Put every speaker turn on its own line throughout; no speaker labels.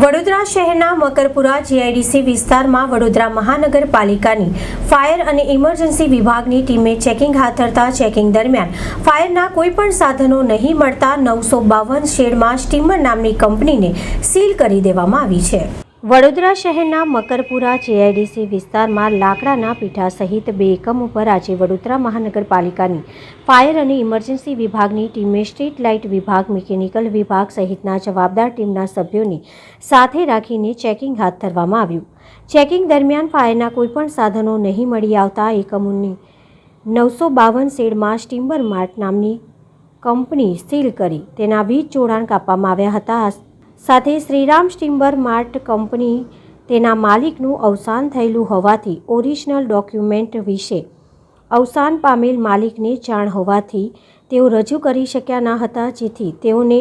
વડોદરા શહેરના મકરપુરા જીઆઈડીસી વિસ્તારમાં વડોદરા મહાનગરપાલિકાની ફાયર અને ઇમરજન્સી વિભાગની ટીમે ચેકિંગ હાથ ધરતા ચેકિંગ દરમિયાન ફાયરના કોઈપણ સાધનો નહીં મળતા નવસો બાવન શેડમાં સ્ટીમર નામની કંપનીને સીલ કરી દેવામાં આવી છે. વડોદરા શહેરના મકરપુરા જેઆઈડીસી વિસ્તારમાં લાકડાના પીઠા સહિત બે એકમો પર આજે વડોદરા મહાનગરપાલિકાની ફાયર અને ઇમરજન્સી વિભાગની ટીમે સ્ટ્રીટ લાઇટ વિભાગ, મિકેનિકલ વિભાગ સહિતના જવાબદાર ટીમના સભ્યોને સાથે રાખીને ચેકિંગ હાથ ધરવામાં આવ્યું. ચેકિંગ દરમિયાન ફાયરના કોઈપણ સાધનો નહીં મળી આવતા એકમોની નવસો બાવન શેડમાં સ્ટીમ્બર માર્ટ નામની કંપની સીલ કરી. તેના વીજ જોડાણ કાપવામાં આવ્યા હતા. સાથે શ્રીરામ સ્ટીમ્બર માર્ટ કંપની તેના માલિકનું અવસાન થયેલું હોવાથી ઓરિજિનલ ડોક્યુમેન્ટ વિશે અવસાન પામેલ માલિકને જાણ હોવાથી તેઓ રજૂ કરી શક્યા ન હતા, જેથી તેઓને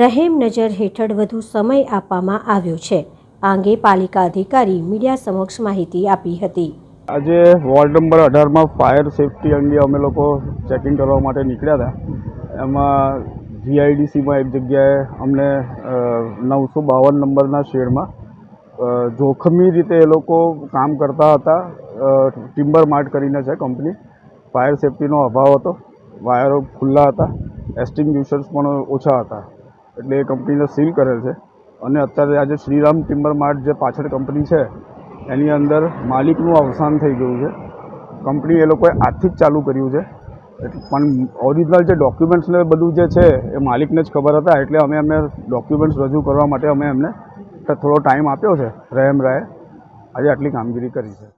રહેમ નજર હેઠળ વધુ સમય આપવામાં આવ્યો છે. આ અંગે પાલિકા અધિકારી મીડિયા સમક્ષ માહિતી આપી હતી.
આજે વોર્ડ નંબર અઢારમાં ફાયર સેફટી અંગે અમે લોકો ચેકિંગ કરવા માટે નીકળ્યા હતા. એમાં જીઆઈડીસીમાં એક જગ્યાએ અમને નવસો બાવન નંબરના શેડમાં જોખમી રીતે એ લોકો કામ કરતા હતા. ટિમ્બર માર્ટ કરીને છે કંપની. ફાયર સેફટીનો અભાવ હતો. વાયરો ખુલ્લા હતા. એસ્ટિંગ્યુશર્સ પણ ઓછા હતા. એટલે એ કંપનીને સીલ કરેલ છે. અને અત્યારે આજે શ્રીરામ ટિમ્બર માર્ટ જે પાછળ કંપની છે, એની અંદર માલિકનું અવસાન થઈ ગયું છે. કંપની એ લોકોએ આજથી જ ચાલુ કર્યું છે. પણ ઓરિજિનલ જે ડોક્યુમેન્ટ્સ ને બધું જે છે, એ માલિકને જ ખબર હતા, એટલે અમે એમને ડોક્યુમેન્ટ્સ રજૂ કરવા માટે અમે એમને થોડો ટાઈમ આપ્યો છે રહેમ રાય આજે આટલી કામગીરી કરી છે.